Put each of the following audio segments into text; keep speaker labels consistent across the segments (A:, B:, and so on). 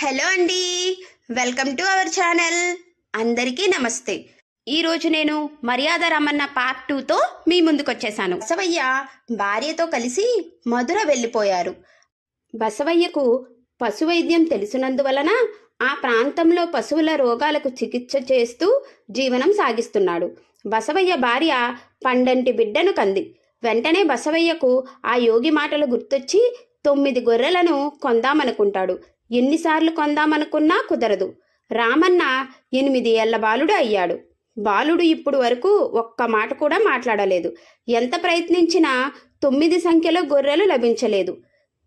A: Hello అండి. Welcome to our channel. అందరికీ నమస్తే. ఈరోజు నేను మర్యాద రమన్న పార్ట్ టూతో మీ ముందుకు వచ్చేసాను బసవయ్య భార్యతో కలిసి మధుర వెళ్ళిపోయారు. బసవయ్యకు పశువైద్యం తెలిసినందువలన ఆ ప్రాంతంలో పశువుల రోగాలకు చికిత్స చేస్తూ జీవనం సాగిస్తున్నాడు. బసవయ్య భార్య పండంటి బిడ్డను కంది. వెంటనే బసవయ్యకు ఆ యోగి మాటలు గుర్తొచ్చి తొమ్మిది గొర్రెలను కొందామనుకుంటాడు. ఎన్నిసార్లు కొందామనుకున్నా కుదరదు. రామన్న ఎనిమిది ఏళ్ళ బాలుడు అయ్యాడు. బాలుడు ఇప్పుడు వరకు ఒక్క మాట కూడా మాట్లాడలేదు. ఎంత ప్రయత్నించినా తొమ్మిది సంఖ్యలో గొర్రెలు లభించలేదు.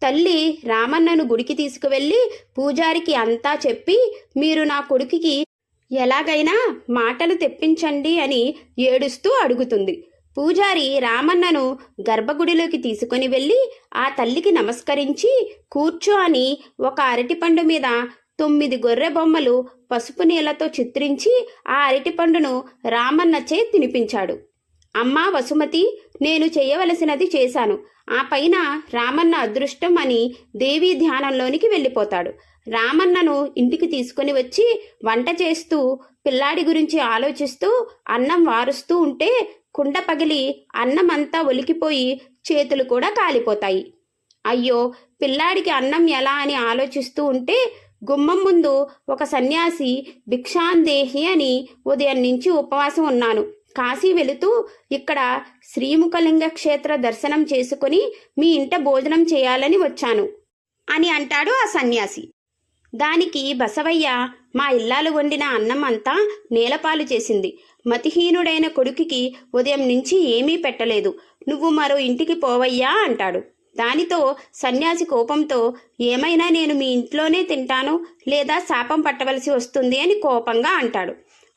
A: తల్లి రామన్నను గుడికి తీసుకువెళ్ళి పూజారికి అంతా చెప్పి మీరు నా కొడుకుకి ఎలాగైనా మాటలు తెప్పించండి అని ఏడుస్తూ అడుగుతుంది. పూజారి రామన్నను గర్భగుడిలోకి తీసుకుని వెళ్ళి ఆ తల్లికి నమస్కరించి కూర్చో అని ఒక అరటిపండు మీద తొమ్మిది గొర్రె బొమ్మలు పసుపు నీళ్ళతో చిత్రించి ఆ అరటిపండును రామన్నచే తినిపించాడు. అమ్మా వసుమతి నేను చేయవలసినది చేశాను. ఆ పైన రామన్న అదృష్టం అని దేవీ ధ్యానంలోనికి వెళ్ళిపోతాడు. రామన్నను ఇంటికి తీసుకుని వచ్చి వంట చేస్తూ పిల్లాడి గురించి ఆలోచిస్తూ అన్నం వారుస్తూ ఉంటే కుండ పగిలి అన్నమంతా ఒలికిపోయి చేతులు కూడా కాలిపోతాయి. అయ్యో పిల్లాడికి అన్నం ఎలా అని ఆలోచిస్తూ ఉంటే గుమ్మం ముందు ఒక సన్యాసి భిక్షాందేహి అని ఉదయం నుంచి ఉపవాసం ఉన్నాను. కాశీ వెళుతూ ఇక్కడ శ్రీముఖలింగ క్షేత్ర దర్శనం చేసుకుని మీ ఇంట భోజనం చేయాలని వచ్చాను. అని అంటాడు ఆ సన్యాసి. దానికి బసవయ్య మా ఇల్లాలు వండిన అన్నం అంతా నేలపాలు చేసింది. మతిహీనుడైన కొడుకుకి ఉదయం నుంచి ఏమీ పెట్టలేదు. నువ్వు మరో ఇంటికి పోవయ్యా అంటాడు. దానితో సన్యాసి కోపంతో ఏమైనా నేను మీ ఇంట్లోనే తింటాను లేదా శాపం పట్టవలసి వస్తుంది అని కోపంగా అంటాడు.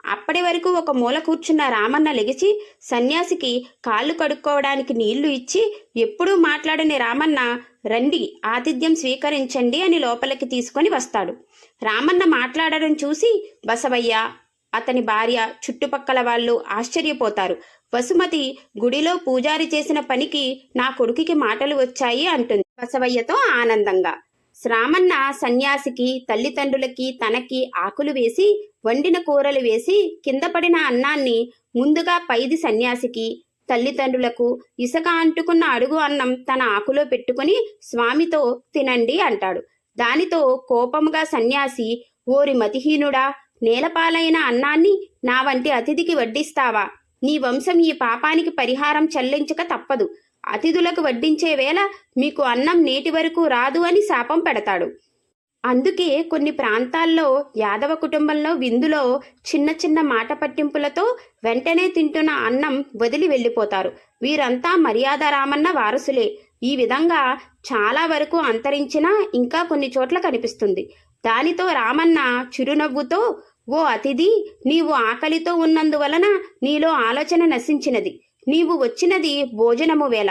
A: అప్పటి వరకు ఒక మూల కూర్చున్న రామన్న లెగిచి సన్యాసికి కాళ్ళు కడుక్కోవడానికి నీళ్ళు ఇచ్చి ఎప్పుడూ మాట్లాడని రామన్న రండి ఆతిథ్యం స్వీకరించండి అని లోపలికి తీసుకొని వస్తాడు. రామన్న మాట్లాడడం చూసి బసవయ్య అతని భార్య చుట్టుపక్కల వాళ్ళు ఆశ్చర్యపోతారు. వసుమతి గుడిలో పూజారి చేసిన పనికి నా కొడుకుకి మాటలు వచ్చాయి అంటుంది బసవయ్యతో ఆనందంగా. శ్రామన్న సన్యాసికి తల్లిదండ్రులకి తనకి ఆకులు వేసి వండిన కూరలు వేసి కింద పడిన అన్నాన్ని ముందుగా పైది సన్యాసికి తల్లిదండ్రులకు ఇసక అంటుకున్న అడుగు అన్నం తన ఆకులో పెట్టుకుని స్వామితో తినండి అంటాడు. దానితో కోపముగా సన్యాసి ఓరి మతిహీనుడా నేలపాలైన అన్నాన్ని నా వంటి అతిథికి వడ్డిస్తావా? నీ వంశం ఈ పాపానికి పరిహారం చెల్లించక తప్పదు. అతిథులకు వడ్డించే వేళ మీకు అన్నం నేటి వరకు రాదు అని శాపం పెడతాడు. అందుకే కొన్ని ప్రాంతాల్లో యాదవ కుటుంబంలో విందులో చిన్న చిన్న మాట పట్టింపులతో వెంటనే తింటున్న అన్నం వదిలి వెళ్ళిపోతారు. వీరంతా మర్యాద రామన్న వారసులే. ఈ విధంగా చాలా వరకు అంతరించినా ఇంకా కొన్ని చోట్ల కనిపిస్తుంది. దానితో రామన్న చిరునవ్వుతో ఓ అతిథి నీవు ఆకలితో ఉన్నందువలన నీలో ఆలోచన నశించినది. నీవు వచ్చినది భోజనము వేళ.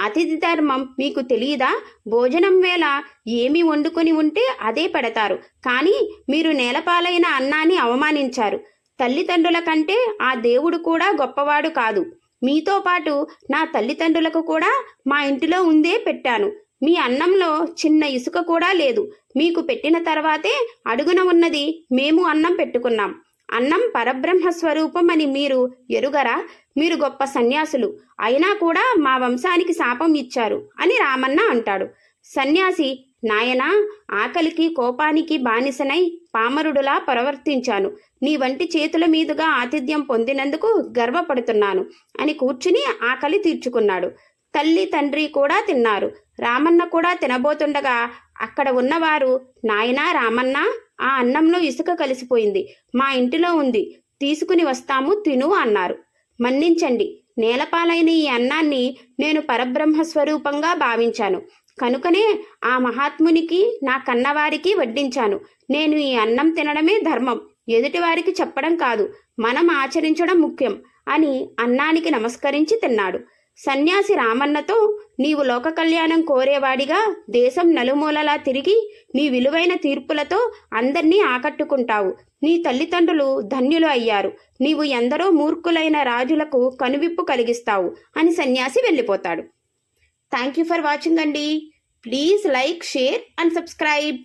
A: అతిథి ధర్మం మీకు తెలియదా? భోజనం వేళ ఏమి వండుకొని ఉంటే అదే పెడతారు. కానీ మీరు నేలపాలైన అన్నాన్ని అవమానించారు. తల్లిదండ్రుల కంటే ఆ దేవుడు కూడా గొప్పవాడు కాదు. మీతో పాటు నా తల్లిదండ్రులకు కూడా మా ఇంటిలో ఉందే పెట్టాను. మీ అన్నంలో చిన్న ఇసుక కూడా లేదు. మీకు పెట్టిన తర్వాతే అడుగున ఉన్నది మేము అన్నం పెట్టుకున్నాం. అన్నం పరబ్రహ్మ స్వరూపం అని మీరు ఎరుగరా? మీరు గొప్ప సన్యాసులు. అయినా కూడా మా వంశానికి శాపం ఇచ్చారు అని రామన్న అంటాడు. సన్యాసి నాయనా ఆకలికి కోపానికి బానిసనై పామరుడులా ప్రవర్తించాను. నీ వంటి చేతుల మీదుగా ఆతిథ్యం పొందినందుకు గర్వపడుతున్నాను అని కూర్చుని ఆకలి తీర్చుకున్నాడు. తల్లి తండ్రి కూడా తిన్నారు. రామన్న కూడా తినబోతుండగా అక్కడ ఉన్నవారు నాయనా రామన్న ఆ అన్నంలో ఇసుక కలిసిపోయింది. మా ఇంటిలో ఉంది. తీసుకుని వస్తాము తిను అన్నారు. మన్నించండి. నేలపాలైన ఈ అన్నాన్ని నేను పరబ్రహ్మ స్వరూపంగా భావించాను. కనుకనే ఆ మహాత్మునికి నా కన్నవారికి వడ్డించాను. నేను ఈ అన్నం తినడమే ధర్మం. ఎదుటివారికి చెప్పడం కాదు. మనం ఆచరించడం ముఖ్యం అని అన్నానికి నమస్కరించి తిన్నాడు. సన్యాసి రామన్నతో నీవు లోక కళ్యాణం కోరేవాడిగా దేశం నలుమూలలా తిరిగి నీ విలువైన తీర్పులతో అందర్నీ ఆకట్టుకుంటావు. నీ తల్లిదండ్రులు ధన్యులు అయ్యారు. నీవు ఎందరో మూర్ఖులైన రాజులకు కనువిప్పు కలిగిస్తావు అని సన్యాసి వెళ్ళిపోతాడు. థ్యాంక్ యూ ఫర్ వాచింగ్ అండి. Please like share and subscribe.